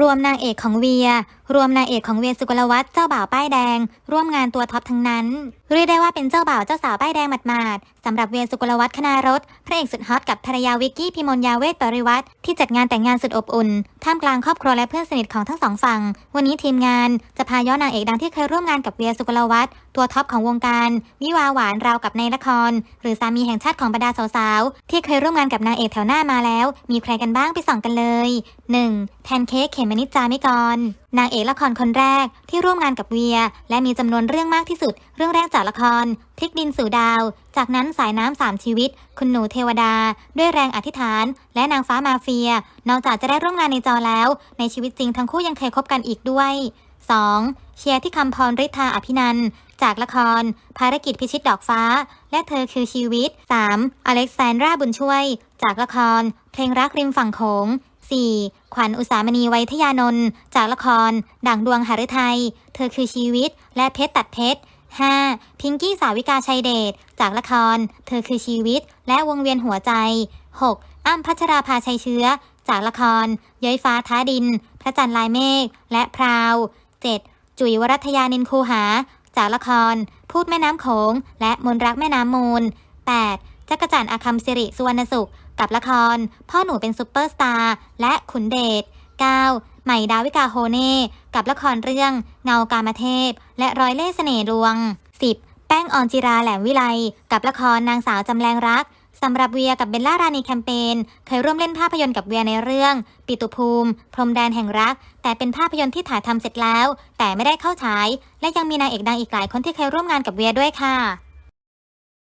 รวมนางเอกของเวีย รวมนางเอกของเวียสุกลวัฒน์เจ้าบ่าวป้ายแดง ร่วมงานตัวท็อปทั้งนั้น เรียกได้ว่าเป็นเจ้าบ่าวเจ้าสาวป้ายแดงหมาดๆสำหรับเวียสุกลวัฒน์คณารถพระเอกสุดฮอตกับภรรยาวิกกี้พิมลยาเวทปริวัติที่จัดงานแต่งงานสุดอบอุ่น ท่ามกลางครอบครัวและเพื่อนสนิทของทั้งสองฝั่ง วันนี้ทีมงานจะพาย้อนนางเอกดังที่เคยร่วมงานกับเวียสุกลวัฒน์ตัวท็อปของวงการ วิวาหวานราวกับในละคร หรือสามีแห่งชาติของบรรดาสาวๆที่เคยร่วมงานกับนางเอกแถวหน้ามาแล้ว มีใครกันบ้างไปส่องกันเลย 1. แพนเค้กเขมนิดจามิกร นางเอกละครคนแรกที่ร่วมงานกับเวีย และมีจำนวนเรื่องมากที่สุด เรื่องแรกจากละครพลิกดินสู่ดาว จากนั้นสายน้ำสามชีวิต คุณหนูเทวดา ด้วยแรงอธิษฐาน และนางฟ้ามาเฟีย นอกจากจะได้ร่วมงานในจอแล้ว ในชีวิตจริงทั้งคู่ยังเคยคบกันอีกด้วย 2. เชียร์ที่คำพรฤทธาอภินันจากละคร ภารกิจพิชิตดอกฟ้า และเธอคือชีวิต 3. อเล็กซานดราบุญช่วย จากละคร เพลงรักริมฝั่งโขง 4. ขวัญอุสามณีไวยทยานนท์จากละครด่งดวงหฤทัย เธอคือชีวิต และเพชรตัดเพชร 5. พิงกี้สาวิกาชัยเดชจากละคร เธอคือชีวิต และวงเวียนหัวใจ 6. อ้ำพัชราภาชัยเชื้อ จากละคร เย้ยฟ้าท้าดิน พระจันทร์ลายเมฆและพราว 7. จุ๋ยวรัตยานินคูหา จากละคร พูดแม่น้ำโขง และมนรักแม่น้ำมูล 8. จักรจันทร์อาคัมสิริสุวรรณสุข กับละคร พ่อหนูเป็นซุปเปอร์สตาร์และขุนเดช 9. ใหม่ดาวิกาโฮเน่กับละครเรื่อง เงากามเทพ และร้อยเล่ห์เสน่ห์ลวง 10. แป้งออนจิราแหลมวิไลกับละครนางสาวจำแรงรักสำหรับเวียกับเบลล่ารานีแคมเปญเคยร่วมเล่นภาพยนตร์กับเวียในเรื่อง ปิตุภูมิ พรมแดนแห่งรัก แต่เป็นภาพยนตร์ที่ถ่ายทำเสร็จแล้ว แต่ไม่ได้เข้าฉาย และยังมีนางเอกดังอีกหลายคนที่เคยร่วมงานกับเวียด้วยค่ะ